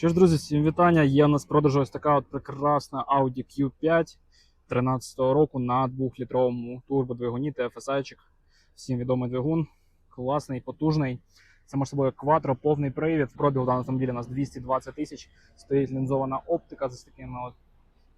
Що ж, друзі, всім вітання. Є у нас в продажу ось така от прекрасна Audi Q5 13-го року на 2-літровому турбодвигуні TFSI. Всім відомий двигун, класний, потужний. Може собою кватро, повний привід. Пробіг у автомобілі у нас 220 тисяч. Стоїть лінзована оптика з такими от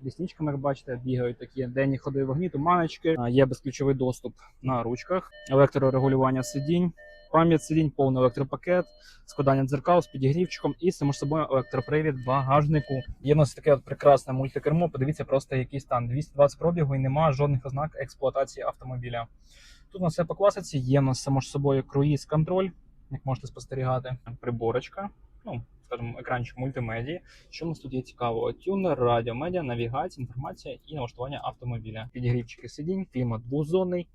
лісничками, як бачите, бігають такі денні ходи вогні, туманочки. Є безключовий доступ на ручках, електрорегулювання сидінь, пам'ять сидінь, повний електропакет, складання дзеркал з підігрівчиком і само собою електропривід багажнику. Є в нас таке от прекрасне мультикермо. Подивіться просто який стан. 220 пробігу і немає жодних ознак експлуатації автомобіля. Тут у нас все по класиці. Є в нас само собою круїз контроль, як можете спостерігати, приборочка. Ну, скажімо, екранчик мультимедії. Що у нас тут є цікавого? Тюнер, радіо, медіа, навігація, інформація і налаштування автомобіля. Підігрівчики сидінь, клімат двозонний,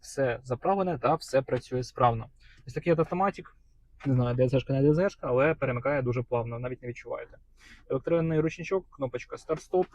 все заправлене та все працює справно. Ось такий от автоматик. Не знаю, ДСГшка, не ДСГшка, але перемикає дуже плавно, навіть не відчуваєте. Електронний ручничок, кнопочка старт-стоп,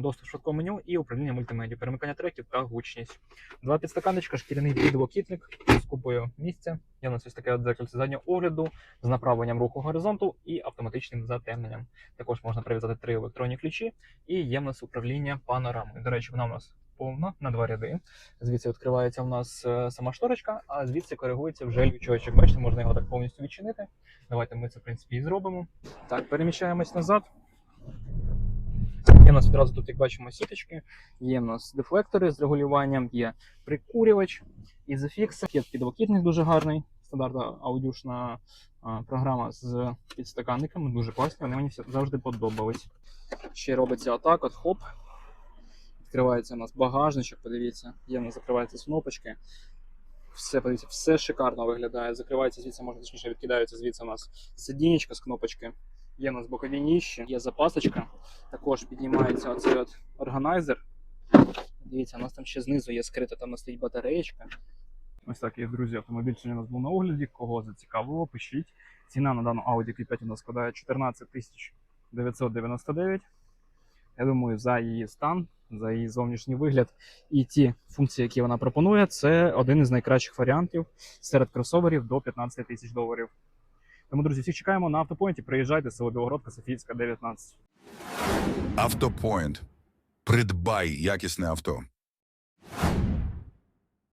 доступ в швидкому меню і управління мультимедіа, перемикання треків та гучність. Два підстаканничка, шкіряний підлокітник з купою місця. У нас ось таке от заднього огляду з направленням руху горизонту і автоматичним затемненням. Також можна прив'язати три електронні ключі, і є в нас управління панорамою. До речі, вона у нас повна на два ряди. Звідси відкривається в нас е, сама шторочка, а звідси коригується вже лючочок. Бачите, можна його так повністю відчинити. Давайте ми це в принципі і зробимо. Так, переміщаємось назад. Є у нас одразу тут, як бачимо, сіточки, є у нас дефлектори з регулюванням, є прикурювач, ізофікс, є підлокітник дуже гарний. Стандартна аудюшна програма з підстаканниками, дуже класні, вони мені завжди подобались. Ще робиться отак, от хоп. Відкривається у нас багажничок, подивіться, є в нас закриваються кнопочки. Все, подивіться, все шикарно виглядає. Закривається звідси, можна точніше відкидаються звідси у нас сидінечко з кнопочки. Є у нас бокові ніщі, є запасочка. Також піднімається оцей от органайзер. Дивіться, у нас там ще знизу є скрита, там стоїть батареєчка. Ось так, є, друзі, автомобіль сьогодні у нас був на огляді. Кого зацікавило, пишіть. Ціна на дану Audi Q5 у нас складає 14 999. Я думаю, за її стан, за її зовнішній вигляд і ті функції, які вона пропонує, це один із найкращих варіантів серед кросоверів до 15 тисяч доларів. Тому, друзі, всіх чекаємо на автопоінті. Приїжджайте, село Білогородка, Софійська, 19. Автопоінт. Придбай якісне авто.